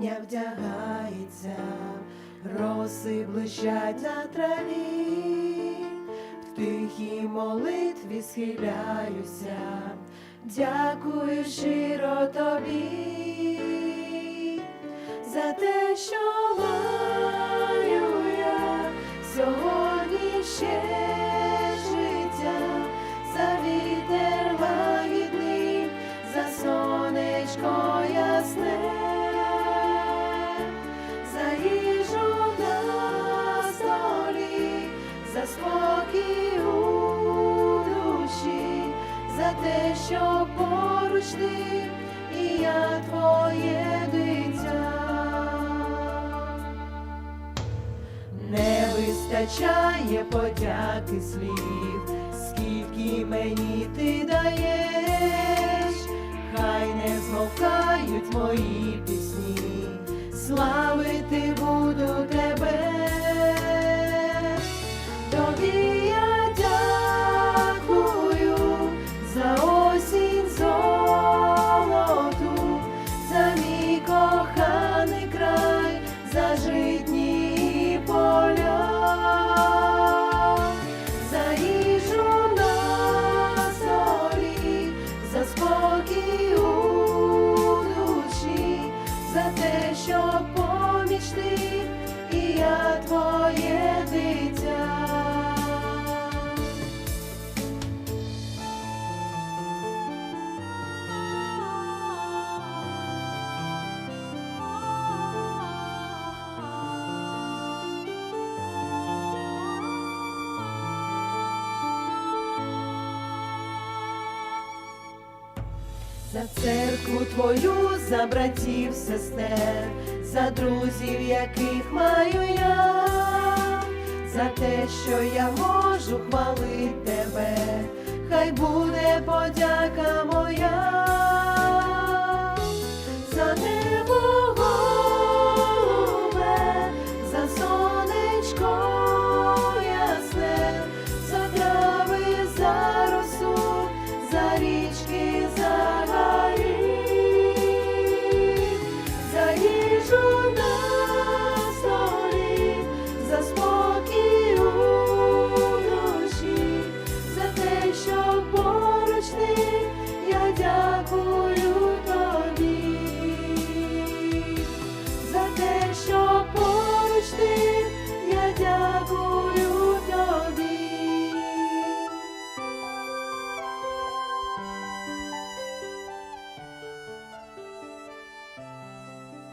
Осіння вдягається, роси блищать на траві, в тихій молитві схиляюся, дякую щиро тобі за те, що маю я. Сьогодні ще за спокій у душі, за те, що поруч ти і я твоє дитя. Не вистачає подяки слів, скільки мені ти даєш, хай не змовкають мої За церкву твою, за братів, сестер, за друзів, яких маю я, за те, що я можу хвалити тебе, хай буде подяка моя, душі,